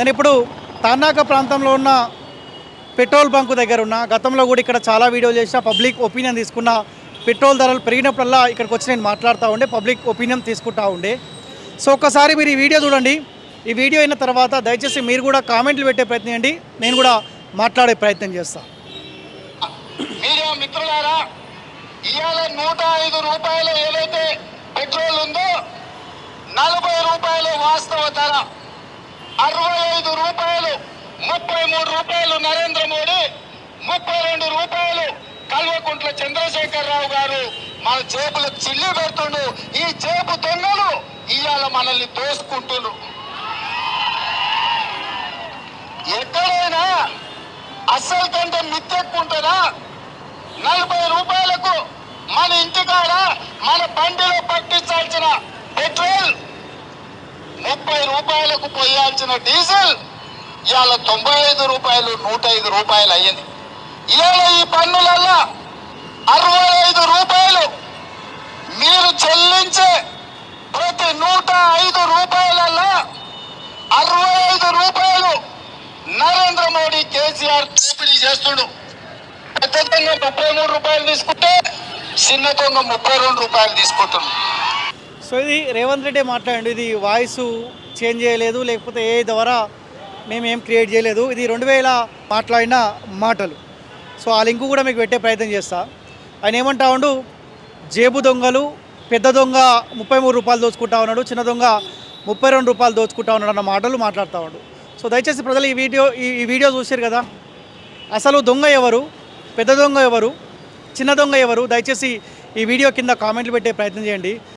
నేను ఇప్పుడు తార్నాక ప్రాంతంలో ఉన్న పెట్రోల్ బంకు దగ్గర ఉన్న గతంలో కూడా ఇక్కడ చాలా వీడియోలు చేసిన పబ్లిక్ ఒపీనియన్ తీసుకున్న పెట్రోల్ ధరలు పెరిగినప్పుడల్లా ఇక్కడికి వచ్చి నేను మాట్లాడుతూ ఉండే పబ్లిక్ ఒపీనియన్ తీసుకుంటా ఉండే. సో ఒక్కసారి మీరు ఈ వీడియో చూడండి. ఈ వీడియో అయిన తర్వాత దయచేసి మీరు కూడా కామెంట్లు పెట్టే ప్రయత్నం చేయండి. నేను కూడా మాట్లాడే ప్రయత్నం చేస్తాను మీడియా మిత్రులారా ఇవాళ నూట ఐదు ఏదైతే పెట్రోల్ ఉందో నలభై రూపాయలు వాస్తవ ధర అరవై ఐదు రూపాయలు ముప్పై మూడు రూపాయలు నరేంద్ర మోడీ ముప్పై రెండు రూపాయలు కల్వకుంట్ల చంద్రశేఖరరావు గారు మన జేబులు చిల్లి పెడుతుండు. ఈ జేబు దొంగలు ఇవాళ మనల్ని దోసుకుంటున్నారు ఎక్కడైనా అస్సలు కంటే మిత్తెక్కుంటుందా? నలభై రూపాయలకు మన ఇంటికాడ మన బండిలో పట్టించాల్సిన పెట్రోల్ రూపాయలకు పోయాల్సిన డీజిల్ ఇవాళ తొంభై ఐదు రూపాయలు నూట ఐదు రూపాయలు అయ్యింది. ఇవాళ ఈ పన్నులల్లా అరవై ఐదు రూపాయలు మీరు చెల్లించే ప్రతి నూట ఐదు రూపాయలల్లా అరవై ఐదు రూపాయలు నరేంద్ర మోడీ కేసీఆర్ దోపిడీ చేస్తుడు. పెద్ద దొంగ ముప్పై మూడు రూపాయలు తీసుకుంటే చిన్న దొంగ ముప్పై రెండు రూపాయలు తీసుకుంటున్నాడు సో ఇది రేవంత్ రెడ్డి మాట్లాడండి. ఇది వాయిస్ చేంజ్ చేయలేదు లేకపోతే ఏ ద్వారా మేము ఏం క్రియేట్ చేయలేదు. ఇది రెండు వేల మాట్లాడిన మాటలు. సో ఆ లింకు కూడా మీకు పెట్టే ప్రయత్నం చేస్తా. ఆయన ఏమంటా ఉండు జేబు దొంగలు పెద్ద దొంగ ముప్పై మూడు రూపాయలు దోచుకుంటా ఉన్నాడు చిన్న దొంగ ముప్పై రెండు రూపాయలు దోచుకుంటా ఉన్నాడు అన్న మాటలు మాట్లాడుతూ ఉన్నాడు సో దయచేసి ప్రజలు ఈ వీడియో ఈ వీడియో చూశారు కదా? అసలు దొంగ ఎవరు? పెద్ద దొంగ ఎవరు? చిన్న దొంగ ఎవరు? దయచేసి ఈ వీడియో కింద కామెంట్లు పెట్టే ప్రయత్నం చేయండి.